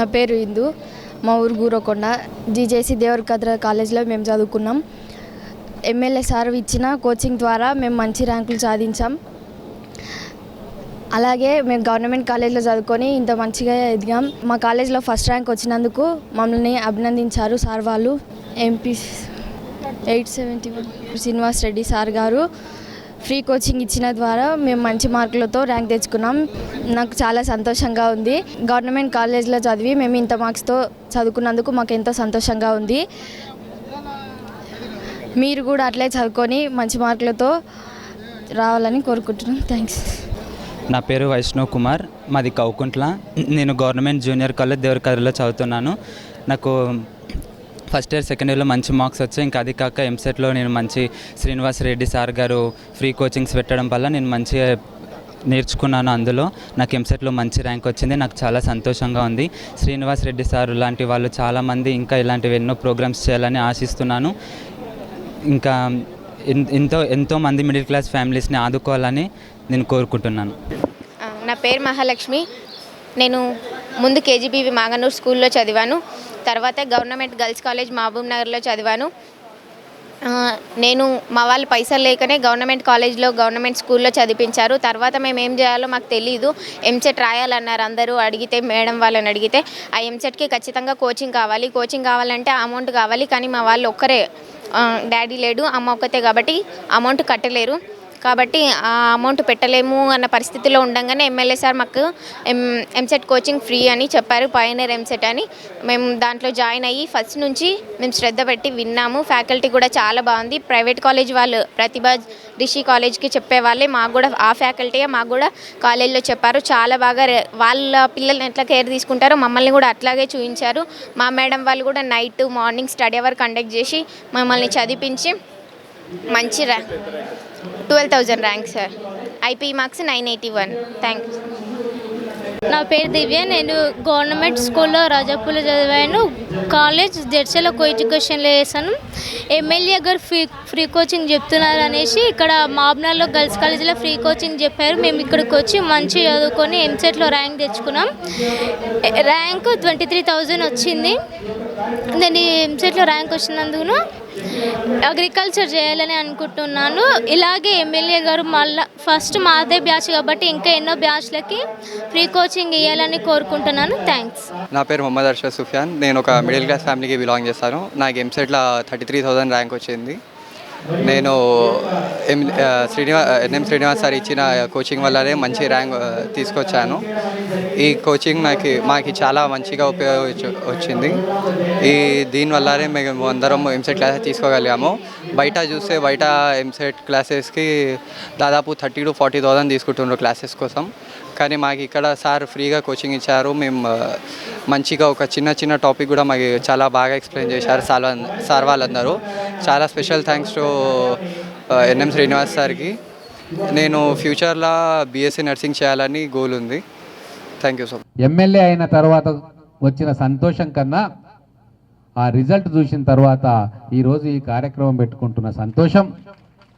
నా పేరు ఇందు. మా ఊరు గూరకొండ. జీజేసి దేవరకద్ర కాలేజ్లో మేము చదువుకున్నాం. ఎమ్మెల్యే సార్ ఇచ్చిన కోచింగ్ ద్వారా మేము మంచి ర్యాంకులు సాధించాం. అలాగే మేము గవర్నమెంట్ కాలేజ్లో చదువుకొని ఇంత మంచిగా ఎదిగాం. మా కాలేజ్లో ఫస్ట్ ర్యాంక్ వచ్చినందుకు మమ్మల్ని అభినందించారు సార్ వాళ్ళు. MP eight seventy one Srinivas Reddy sir గారు. ఫ్రీ కోచింగ్ ఇచ్చిన ద్వారా మేము మంచి మార్కులతో ర్యాంక్ తెచ్చుకున్నాం. నాకు చాలా సంతోషంగా ఉంది. గవర్నమెంట్ కాలేజ్లో చదివి మేము ఇంత మార్క్స్తో చదువుకున్నందుకు మాకు ఎంతో సంతోషంగా ఉంది. మీరు కూడా అట్లే చదువుకొని మంచి మార్కులతో రావాలని కోరుకుంటున్నాం. థ్యాంక్స్ నా పేరు వైష్ణవ్ కుమార్. మాది కౌకుంట్ల. నేను గవర్నమెంట్ జూనియర్ కాలేజ్ దేవరకర్రలో చదువుతున్నాను. నాకు ఫస్ట్ ఇయర్ సెకండ్ ఇయర్లో మంచి మార్క్స్ వచ్చాయి. ఇంకా అది కాక ఎంసెట్లో నేను మంచి Srinivas Reddy sir garu free coachings పెట్టడం వల్ల నేను మంచిగా నేర్చుకున్నాను అందులో. నాకు ఎంసెట్లో మంచి ర్యాంక్ వచ్చింది. నాకు చాలా సంతోషంగా ఉంది. శ్రీనివాస్ రెడ్డి సార్ లాంటి వాళ్ళు చాలామంది ఇంకా ఇలాంటివి ఎన్నో ప్రోగ్రామ్స్ చేయాలని ఆశిస్తున్నాను. ఇంకా ఎంతో ఎంతో మంది మిడిల్ క్లాస్ ఫ్యామిలీస్ని ఆదుకోవాలని నేను కోరుకుంటున్నాను. నా పేరు మహాలక్ష్మి. నేను ముందు కేజీబీవి మాగనూర్ స్కూల్లో చదివాను. తర్వాత గవర్నమెంట్ గర్ల్స్ కాలేజ్ మహబూబ్ నగర్లో చదివాను. నేను మా వాళ్ళు పైసలు లేకనే గవర్నమెంట్ కాలేజ్లో గవర్నమెంట్ స్కూల్లో చదివించారు. తర్వాత మేము ఏం చేయాలో మాకు తెలియదు ఎంసెట్ రాయాలన్నారు అందరూ. అడిగితే మేడం వాళ్ళని అడిగితే ఆ ఎంసెట్కి ఖచ్చితంగా కోచింగ్ కావాలి. కోచింగ్ కావాలంటే అమౌంట్ కావాలి. కానీ మా వాళ్ళు ఒక్కరే డాడీ లేడు అమ్మ ఒక్కతే కాబట్టి అమౌంట్ కట్టలేరు. కాబట్టి ఆ అమౌంట్ పెట్టలేము అన్న పరిస్థితిలో ఉండగానే ఎమ్మెల్యే సార్ మాకు ఎం ఎంసెట్ కోచింగ్ ఫ్రీ అని చెప్పారు పయనర్ ఎంసెట్ అని. మేము దాంట్లో జాయిన్ అయ్యి ఫస్ట్ నుంచి మేము శ్రద్ధ పెట్టి విన్నాము. ఫ్యాకల్టీ కూడా చాలా బాగుంది. ప్రైవేట్ కాలేజ్ వాళ్ళు ప్రతిభ రిషి కాలేజ్కి చెప్పేవాళ్ళే మాకు కూడా ఆ ఫ్యాకల్టీయే మాకు కూడా కాలేజ్లో చెప్పారు. చాలా బాగా వాళ్ళ పిల్లల్ని ఎట్లా కేర్ తీసుకుంటారో మమ్మల్ని కూడా అట్లాగే చూపించారు మా మేడం వాళ్ళు కూడా night morning study hour conduct చేసి మమ్మల్ని చదివించి మంచి rank. Twelve thousand rank sir IP marks nine eighty one. Thank you నా పేరు దివ్య. నేను గవర్నమెంట్ స్కూల్లో రాజాపూర్లో చదివాను. కాలేజ్ జడ్చలో కో ఎడ్యుకేషన్లో వేసాను. ఎమ్మెల్యే గారు ఫ్రీ ఫ్రీ కోచింగ్ చెప్తున్నారు అనేసి ఇక్కడ మాబ్నార్లో గర్ల్స్ కాలేజీలో ఫ్రీ కోచింగ్ చెప్పారు. మేము ఇక్కడికి వచ్చి మంచి చదువుకొని ఎంసెట్లో ర్యాంక్ తెచ్చుకున్నాం. ర్యాంక్ ట్వంటీ త్రీ థౌజండ్ వచ్చింది. నేను ఎంసెట్లో ర్యాంక్ వచ్చినందుకు అగ్రికల్చర్ చేయాలని అనుకుంటున్నాను. ఇలాగే ఎమ్మెల్యే గారు మళ్ళా ఫస్ట్ మాదే బ్యాచ్ కాబట్టి ఇంకా ఎన్నో బ్యాచ్లకి ఫ్రీ కోచింగ్ ఇవ్వాలని కోరుకుంటున్నాను. థ్యాంక్స్. నా పేరు మొహమ్మద్ అర్షద్ సుఫియాన్. నేను ఒక మిడిల్ క్లాస్ ఫ్యామిలీకి బిలాంగ్ చేస్తాను. నాకు ఎంసెట్లో థర్టీ త్రీ థౌసండ్ ర్యాంక్ వచ్చింది. నేను ఎం శ్రీనివా ఎన్ఎం శ్రీనివాస్ సార్ ఇచ్చిన కోచింగ్ వల్లనే మంచి ర్యాంక్ తీసుకొచ్చాను. ఈ కోచింగ్ నాకు మాకు చాలా మంచిగా ఉపయోగ వచ్చింది. ఈ దీనివల్లనే మేము అందరం ఎంసెట్ క్లాసెస్ తీసుకోగలిగాము. బయట చూస్తే బయట ఎంసెట్ క్లాసెస్కి దాదాపు థర్టీ టు ఫార్టీ థౌసండ్ తీసుకుంటున్నారు క్లాసెస్ కోసం. కానీ మాకు ఇక్కడ సార్ ఫ్రీగా కోచింగ్ ఇచ్చారు. మేము మంచిగా ఒక చిన్న చిన్న టాపిక్ కూడా మాకు చాలా బాగా ఎక్స్ప్లెయిన్ చేశారు సార్ సార్ వాళ్ళందరూ. చాలా special thanks to NM Srinivas సార్కి. నేను ఫ్యూచర్లో బీఎస్సీ నర్సింగ్ చేయాలని గోల్ ఉంది. Thank you so much MLA అయిన తర్వాత వచ్చిన సంతోషం కన్నా ఆ రిజల్ట్ చూసిన తర్వాత ఈరోజు ఈ కార్యక్రమం పెట్టుకుంటున్న సంతోషం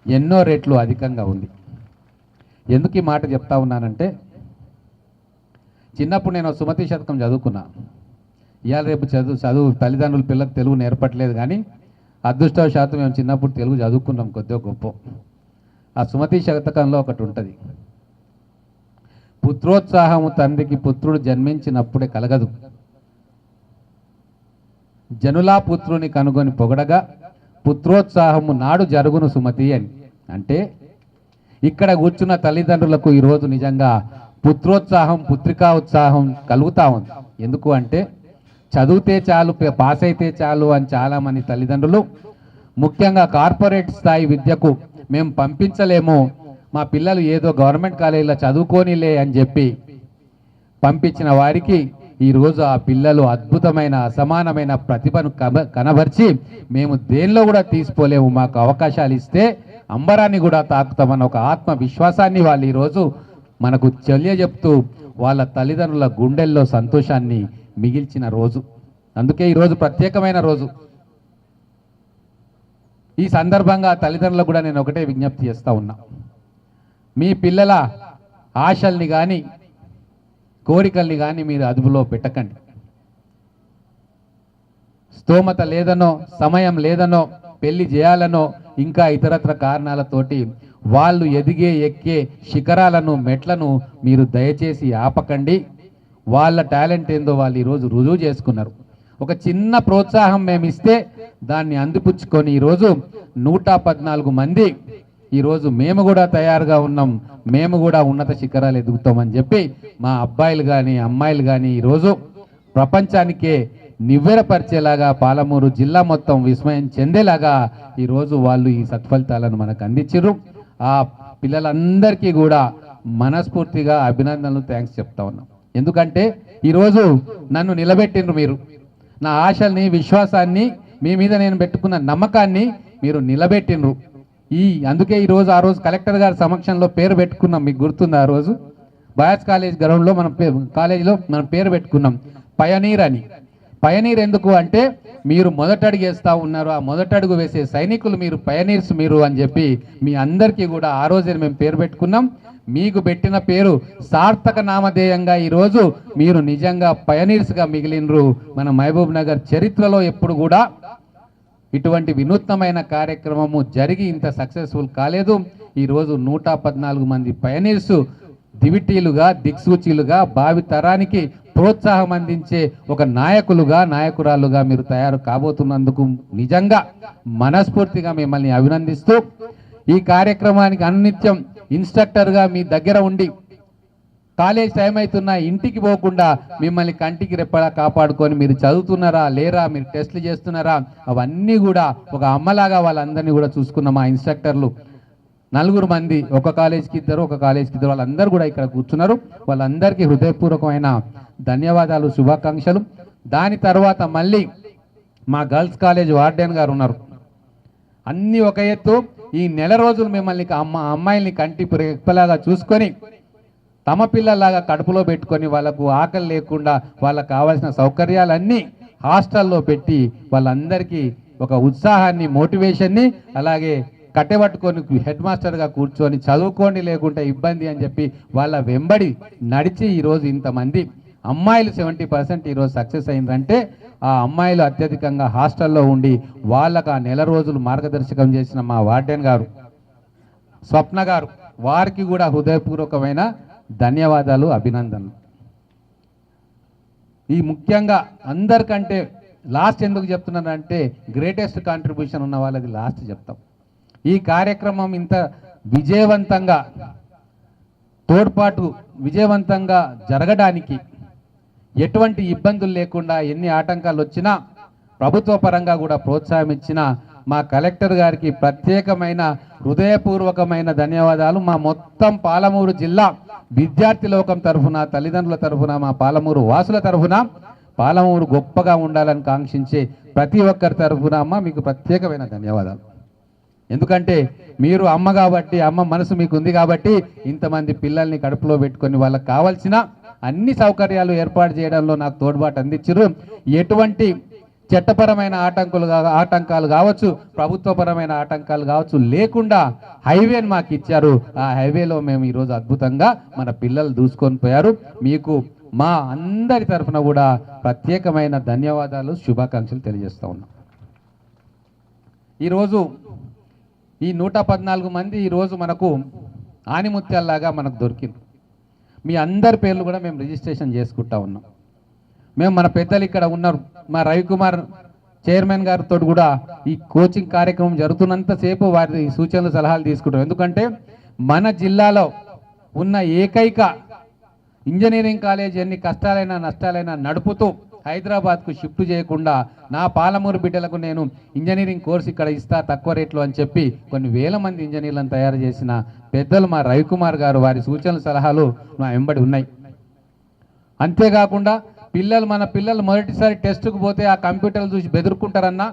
ఎన్నో రేట్లు అధికంగా ఉంది. ఎందుకు ఈ మాట చెప్తా ఉన్నానంటే చిన్నప్పుడు నేను సుమతి శతకం చదువుకున్నా. ఇవాళ రేపు చదువు చదువు తల్లిదండ్రులు పిల్లలకు తెలుగు నేర్పట్లేదు కానీ అదృష్టవశాతం మేము చిన్నప్పుడు తెలుగు చదువుకున్నాం కొద్దిగా గొప్ప. ఆ సుమతి శతకంలో ఒకటి ఉంటుంది. పుత్రోత్సాహము తండ్రికి పుత్రుడు జన్మించినప్పుడే కలగదు. జనులా పుత్రుని కనుగొని పొగడగా పుత్రోత్సాహము నాడు జరుగును సుమతి అని. అంటే ఇక్కడ కూర్చున్న తల్లిదండ్రులకు ఈరోజు నిజంగా పుత్రోత్సాహం పుత్రికా ఉత్సాహం కలుగుతా ఉంది. ఎందుకు అంటే చదివితే చాలు పాస్ అయితే చాలు అని చాలామంది తల్లిదండ్రులు ముఖ్యంగా కార్పొరేట్ స్థాయి విద్యకు మేము పంపించలేము మా పిల్లలు ఏదో గవర్నమెంట్ కాలేజీలో చదువుకోనిలే అని చెప్పి పంపించిన వారికి ఈరోజు ఆ పిల్లలు అద్భుతమైన అసమానమైన ప్రతిభను కబ- కనబరిచి మేము దేనిలో కూడా తీసుకోలేము మాకు అవకాశాలు ఇస్తే అంబరాన్ని కూడా తాకుతామన్న ఒక ఆత్మవిశ్వాసాన్ని వాళ్ళు ఈరోజు మనకు చెప్తూ వాళ్ళ తల్లిదండ్రుల గుండెల్లో సంతోషాన్ని మిగిల్చిన రోజు. అందుకే ఈరోజు ప్రత్యేకమైన రోజు. ఈ సందర్భంగా తల్లిదండ్రులకు కూడా నేను ఒకటే విజ్ఞప్తి చేస్తా ఉన్నా. మీ పిల్లల ఆశల్ని కానీ కోరికల్ని కానీ మీరు అదుపులో పెట్టకండి. స్తోమత లేదనో సమయం లేదనో పెళ్ళి చేయాలనో ఇంకా ఇతరత్ర కారణాలతోటి వాళ్ళు ఎదిగే ఎక్కే శిఖరాలను మెట్లను మీరు దయచేసి ఆపకండి. వాళ్ళ టాలెంట్ ఏందో వాళ్ళు ఈరోజు రుజువు చేసుకున్నారు. ఒక చిన్న ప్రోత్సాహం మేము ఇస్తే దాన్ని అందిపుచ్చుకొని ఈరోజు నూట పద్నాలుగు మంది ఈరోజు మేము కూడా తయారుగా ఉన్నాం. మేము కూడా ఉన్నత శిఖరాలు ఎదుగుతామని చెప్పి మా అబ్బాయిలు కానీ అమ్మాయిలు కానీ ఈరోజు ప్రపంచానికే నివ్వెరపరిచేలాగా పాలమూరు జిల్లా మొత్తం విస్మయం చెందేలాగా ఈరోజు వాళ్ళు ఈ సత్ఫలితాలను మనకు అందించారు ఆ పిల్లలందరికీ కూడా మనస్ఫూర్తిగా అభినందనలు థ్యాంక్స్ చెప్తా ఉన్నాం. ఎందుకంటే ఈరోజు నన్ను నిలబెట్టిండ్రు మీరు. నా ఆశల్ని విశ్వాసాన్ని మీ మీద నేను పెట్టుకున్న నమ్మకాన్ని మీరు నిలబెట్టిండ్రు. ఈ అందుకే ఈరోజు ఆ రోజు కలెక్టర్ గారి సమక్షంలో పేరు పెట్టుకున్నాం మీకు గుర్తుంది ఆ రోజు? బాయ్స్ కాలేజ్ గ్రౌండ్లో మనం కాలేజీలో మనం పేరు పెట్టుకున్నాం పయనీర్ అని. పయనీర్ ఎందుకు అంటే మీరు మొదటడుగు వేస్తూ ఉన్నారు. ఆ మొదటడుగు వేసే సైనికులు మీరు పయనీర్స్ మీరు అని చెప్పి మీ అందరికీ కూడా ఆ రోజే మేము పేరు పెట్టుకున్నాం. మీకు పెట్టిన పేరు సార్థక నామధేయంగా ఈరోజు మీరు నిజంగా పయనీర్స్గా మిగిలినరు. మన మహబూబ్ నగర్ చరిత్రలో ఎప్పుడు కూడా ఇటువంటి వినూత్నమైన కార్యక్రమము జరిగి ఇంత సక్సెస్ఫుల్ కాలేదు. ఈరోజు నూట పద్నాలుగు మంది పయనీర్స్ దివిటీలుగా దిక్సూచీలుగా భావి తరానికి ప్రోత్సాహం అందించే ఒక నాయకులుగా నాయకురాలుగా మీరు తయారు కాబోతున్నందుకు నిజంగా మనస్ఫూర్తిగా మిమ్మల్ని అభినందిస్తూ ఈ కార్యక్రమానికి అన్నిత్యం ఇన్స్ట్రక్టర్గా మీ దగ్గర ఉండి కాలేజ్ టైం అవుతున్నా ఇంటికి పోకుండా మిమ్మల్ని కంటికి రెప్పలా కాపాడుకొని మీరు చదువుతున్నారా లేరా మీరు టెస్ట్లు చేస్తున్నారా అవన్నీ కూడా ఒక అమ్మలాగా వాళ్ళందరినీ కూడా చూసుకున్న మా ఇన్స్ట్రక్టర్లు. నలుగురు మంది ఒక కాలేజ్కి ఇద్దరు ఒక కాలేజ్కి ఇద్దరు వాళ్ళందరూ కూడా ఇక్కడ కూర్చున్నారు. వాళ్ళందరికీ హృదయపూర్వకమైన ధన్యవాదాలు శుభాకాంక్షలు. దాని తర్వాత మళ్ళీ మా గర్ల్స్ కాలేజ్ వార్డెన్ గారు ఉన్నారు. అన్నీ ఒక ఎత్తు ఈ నెల రోజులు మిమ్మల్ని అమ్మ అమ్మాయిల్ని కంటి రెప్పలాగా చూసుకొని తమ పిల్లలాగా కడుపులో పెట్టుకొని వాళ్ళకు ఆకలి లేకుండా వాళ్ళకు కావాల్సిన సౌకర్యాలన్నీ హాస్టల్లో పెట్టి వాళ్ళందరికీ ఒక ఉత్సాహాన్ని మోటివేషన్ని అలాగే కట్టెబట్టుకొని హెడ్ మాస్టర్గా కూర్చొని చదువుకోండి లేకుంటే ఇబ్బంది అని చెప్పి వాళ్ళ వెంబడి నడిచి ఈరోజు ఇంతమంది అమ్మాయిలు సెవెంటీ పర్సెంట్ ఈరోజు సక్సెస్ అయిందంటే ఆ అమ్మాయిలు అత్యధికంగా హాస్టల్లో ఉండి వాళ్ళకు ఆ నెల రోజులు మార్గదర్శకం చేసిన మా వార్డెన్ గారు స్వప్న గారు వారికి కూడా హృదయపూర్వకమైన ధన్యవాదాలు అభినందనలు. ఈ ముఖ్యంగా అందరికంటే లాస్ట్ ఎందుకు చెప్తున్నానంటే గ్రేటెస్ట్ కాంట్రిబ్యూషన్ ఉన్న వాళ్ళది లాస్ట్ చెప్తాం. ఈ కార్యక్రమం ఇంత విజయవంతంగా తోడ్పాటు విజయవంతంగా జరగడానికి ఎటువంటి ఇబ్బందులు లేకుండా ఎన్ని ఆటంకాలు వచ్చినా ప్రభుత్వ పరంగా కూడా ప్రోత్సాహం ఇచ్చిన మా కలెక్టర్ గారికి ప్రత్యేకమైన హృదయపూర్వకమైన ధన్యవాదాలు. మా మొత్తం పాలమూరు జిల్లా విద్యార్థి లోకం తరఫున తల్లిదండ్రుల తరఫున మా పాలమూరు వాసుల తరఫున పాలమూరు గొప్పగా ఉండాలని కాంక్షించే ప్రతి ఒక్కరి తరఫున అమ్మ మీకు ప్రత్యేకమైన ధన్యవాదాలు. ఎందుకంటే మీరు అమ్మ కాబట్టి అమ్మ మనసు మీకు ఉంది కాబట్టి ఇంతమంది పిల్లల్ని కడుపులో పెట్టుకొని వాళ్ళకి కావాల్సిన అన్ని సౌకర్యాలు ఏర్పాటు చేయడంలో నాకు తోడ్పాటు అందించరు ఎటువంటి చట్టపరమైన ఆటంకులు ఆటంకాలు కావచ్చు ప్రభుత్వపరమైన ఆటంకాలు కావచ్చు లేకుండా హైవేని మాకు ఇచ్చారు. ఆ హైవేలో మేము ఈరోజు అద్భుతంగా మన పిల్లలు దూసుకొని పోయారు. మీకు మా అందరి తరఫున కూడా ప్రత్యేకమైన ధన్యవాదాలు శుభాకాంక్షలు తెలియజేస్తూ ఉన్నాం. ఈరోజు ఈ నూట పద్నాలుగు మంది ఈరోజు మనకు ఆనిముత్యాల్లాగా మనకు దొరికింది. మీ అందరి పేర్లు కూడా మేము రిజిస్ట్రేషన్ చేసుకుంటా ఉన్నాం. మేము మన పెద్దలు ఇక్కడ ఉన్నారు. మా రవికుమార్ చైర్మన్ గారితో కూడా ఈ కోచింగ్ కార్యక్రమం జరుగుతున్నంతసేపు వారి సూచనలు సలహాలు తీసుకుంటాం. ఎందుకంటే మన జిల్లాలో ఉన్న ఏకైక ఇంజనీరింగ్ కాలేజ్ ఎన్ని కష్టాలైనా నష్టాలైనా నడుపుతూ హైదరాబాద్కు షిఫ్ట్ చేయకుండా నా పాలమూరు బిడ్డలకు నేను ఇంజనీరింగ్ కోర్స్ ఇక్కడ ఇస్తా తక్కువ రేట్లో అని చెప్పి కొన్ని వేల మంది ఇంజనీర్లను తయారు చేసిన పెద్దలు మా రవికుమార్ గారు వారి సూచనలు సలహాలు మా వెంబడి ఉన్నాయి. అంతేకాకుండా పిల్లలు మన పిల్లలు మొదటిసారి టెస్ట్కు పోతే ఆ కంప్యూటర్లు చూసి బెదురుకుంటారన్నా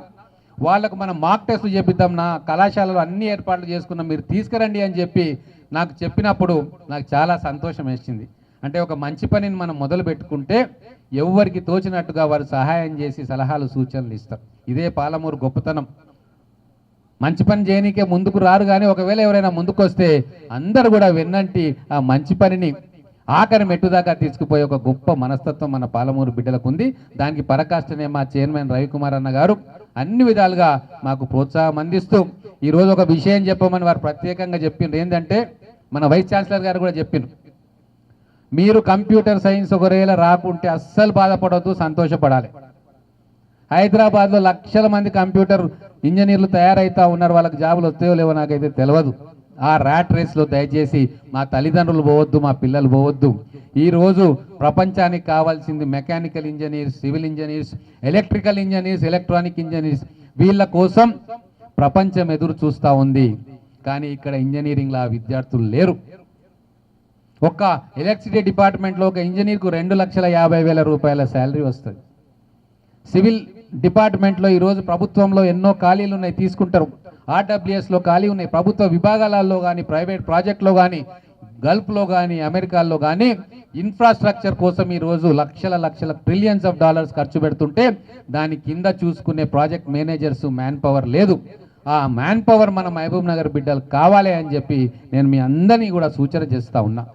వాళ్ళకు మనం మాక్ టెస్ట్లు చేపిద్దాం నా కళాశాలలో అన్ని ఏర్పాట్లు చేసుకున్నాం మీరు తీసుకురండి అని చెప్పి నాకు చెప్పినప్పుడు నాకు చాలా సంతోషం వేసింది. అంటే ఒక మంచి పనిని మనం మొదలు పెట్టుకుంటే ఎవరికి తోచినట్టుగా వారు సహాయం చేసి సలహాలు సూచనలు ఇస్తారు. ఇదే పాలమూరు గొప్పతనం. మంచి పని చేయనీకే ముందుకు రారు కానీ ఒకవేళ ఎవరైనా ముందుకు వస్తే అందరు కూడా వెన్నంటి ఆ మంచి పనిని ఆఖరి మెట్టుదాకా తీసుకుపోయే ఒక గొప్ప మనస్తత్వం మన పాలమూరు బిడ్డలకు ఉంది దానికి పరకాష్టనే మా చైర్మన్ రవికుమార్ అన్న గారు అన్ని విధాలుగా మాకు ప్రోత్సాహం అందిస్తూ ఈరోజు ఒక విషయం చెప్పమని వారు ప్రత్యేకంగా చెప్పిండ్రు ఏంటంటే మన వైస్ ఛాన్సలర్ గారు కూడా చెప్పిండ్రు మీరు కంప్యూటర్ సైన్స్ ఒకవేళ రాకుంటే అస్సలు బాధపడవద్దు సంతోషపడాలి. హైదరాబాద్లో లక్షల మంది కంప్యూటర్ ఇంజనీర్లు తయారైతా ఉన్నారు వాళ్ళకి జాబులు వస్తాయో లేవో నాకైతే తెలియదు ఆ ర్యాట్ రేస్లో దయచేసి మా తల్లిదండ్రులు పోవద్దు మా పిల్లలు పోవద్దు. ఈరోజు ప్రపంచానికి కావాల్సింది mechanical engineers civil engineers electrical engineers electronic engineers. వీళ్ళ కోసం ప్రపంచం ఎదురు చూస్తూ ఉంది. కానీ ఇక్కడ ఇంజనీరింగ్లో ఆ విద్యార్థులు లేరు. ఒక్క ఎలక్ట్రిసిటీ డిపార్ట్మెంట్లో ఒక ఇంజనీర్కు రెండు లక్షల యాభై వేల రూపాయల శాలరీ వస్తుంది. సివిల్ డిపార్ట్మెంట్లో ఈరోజు ప్రభుత్వంలో ఎన్నో ఖాళీలు ఉన్నాయి తీసుకుంటారు. ఆర్డబ్ల్యూఎస్లో ఖాళీ ఉన్నాయి. ప్రభుత్వ విభాగాలలో కానీ ప్రైవేట్ ప్రాజెక్ట్లో కానీ గల్ఫ్లో కానీ అమెరికాలో కానీ ఇన్ఫ్రాస్ట్రక్చర్ కోసం ఈరోజు లక్షల లక్షల ట్రిలియన్స్ ఆఫ్ డాలర్స్ ఖర్చు పెడుతుంటే దాని కింద చూసుకునే ప్రాజెక్ట్ మేనేజర్స్ మ్యాన్ పవర్ లేదు. ఆ మ్యాన్ పవర్ మన మహబూబ్ నగర్ బిడ్డలు కావాలి అని చెప్పి నేను మీ అందరినీ కూడా సూచన చేస్తా ఉన్నా.